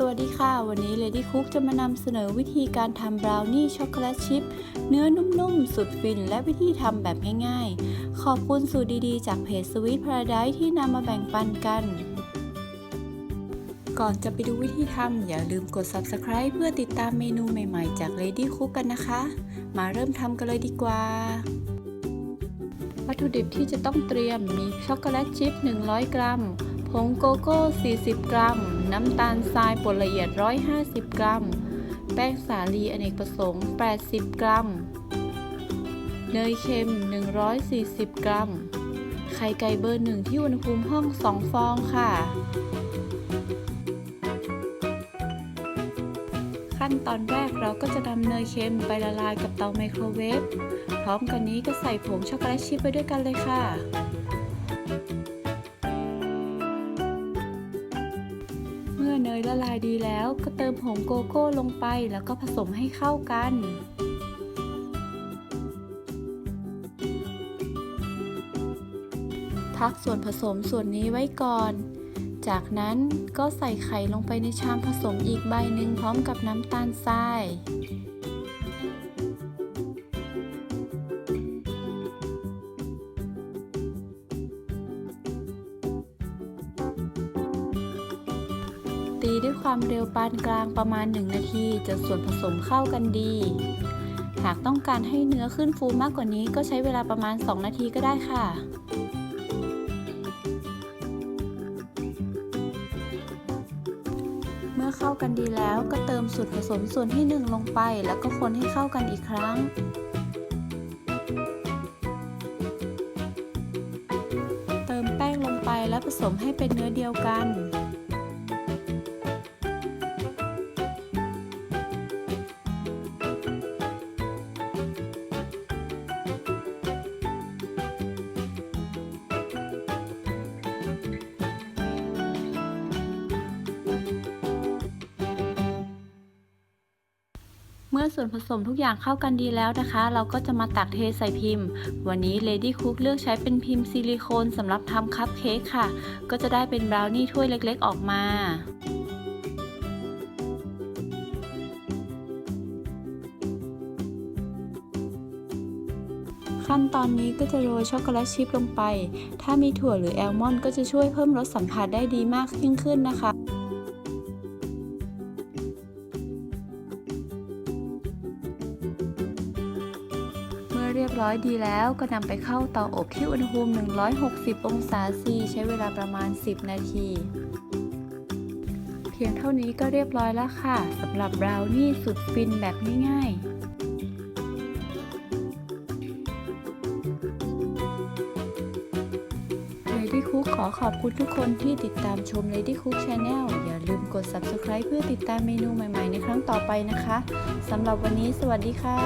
สวัสดีค่ะ วันนี้ Lady Cook จะมานำเสนอวิธีการทำบราวนี่ช็อกโกแลตชิพเนื้อนุ่มๆ สุดฟิน และวิธีทำแบบง่ายๆ ขอบคุณสูตรดีๆ จากเพจ Sweet Paradise ที่นำมาแบ่งปันกัน ก่อนจะไปดูวิธีทำอย่าลืมกด Subscribe เพื่อติดตามเมนูใหม่ๆ จาก Lady Cook กันนะคะ มาเริ่มทำกันเลยดีกว่า วัตถุดิบที่จะต้องเตรียมมีช็อกโกแลตชิพ100 กรัม ผงโกโก้ 40 กรัม น้ำตาลทรายป่นละเอียด 150 กรัม แป้งสาลีอเนกประสงค์ 80 กรัม เนยเค็ม 140 กรัม ไข่ไก่เบอร์หนึ่งที่อุณหภูมิห้อง 2 ฟองค่ะ ขั้นตอนแรกเราก็จะนำเนยเค็มไปละลายกับเตาไมโครเวฟ พร้อมกันนี้ก็ใส่ผงช็อกโกแลตชิพไปด้วยกันเลยค่ะ เมื่อเนยละลายดีแล้วก็เติมผงโกโก้ลงไปแล้วก็ผสมให้เข้ากัน พักส่วนผสมส่วนนี้ไว้ก่อน จากนั้นก็ใส่ไข่ลงไปในชามผสมอีกใบหนึ่งพร้อมกับน้ำตาลทราย ตีด้วยความเร็วปานกลางประมาณ 1 นาทีจนส่วนผสมเข้ากันดี หากต้องการให้เนื้อขึ้นฟูมากกว่านี้ก็ใช้เวลาประมาณ 2 นาทีก็ได้ค่ะเมื่อเข้ากันดีแล้วก็เติมส่วนผสมส่วนที่ 1 ลงไป แล้วก็คนให้เข้ากันอีกครั้ง เติมแป้งลงไปและผสมให้เป็นเนื้อเดียวกัน เมื่อส่วนผสมทุกอย่างเข้ากันดีแล้วนะคะ เราก็จะมาตักเทใส่พิมพ์ วันนี้ Lady Cook เลือกใช้เป็นพิมพ์ซิลิโคนสำหรับทำคัพเค้กค่ะ ก็จะได้เป็นบราวนี่ถ้วยเล็กๆออกมาขั้นตอนนี้ก็จะโรยช็อกโกแลตชิพลงไป ถ้ามีถั่วหรือแอลมอนด์ก็จะช่วยเพิ่มรสสัมผัสได้ดีมากยิ่งขึ้นนะคะ เรียบร้อยดีแล้วก็นำไปเข้าเตาอบที่อุณหภูมิ 160 องศาซีใช้เวลาประมาณ 10 นาที เพียงเท่านี้ก็เรียบร้อยแล้วค่ะสำหรับบราวนี่สุดฟินแบบง่ายๆ Lady Cook ขอขอบคุณทุกคนที่ติดตามชม Lady Cook Channel อย่าลืมกด Subscribe เพื่อติดตามเมนูใหม่ๆ ในครั้งต่อไปนะคะ สำหรับวันนี้สวัสดีค่ะ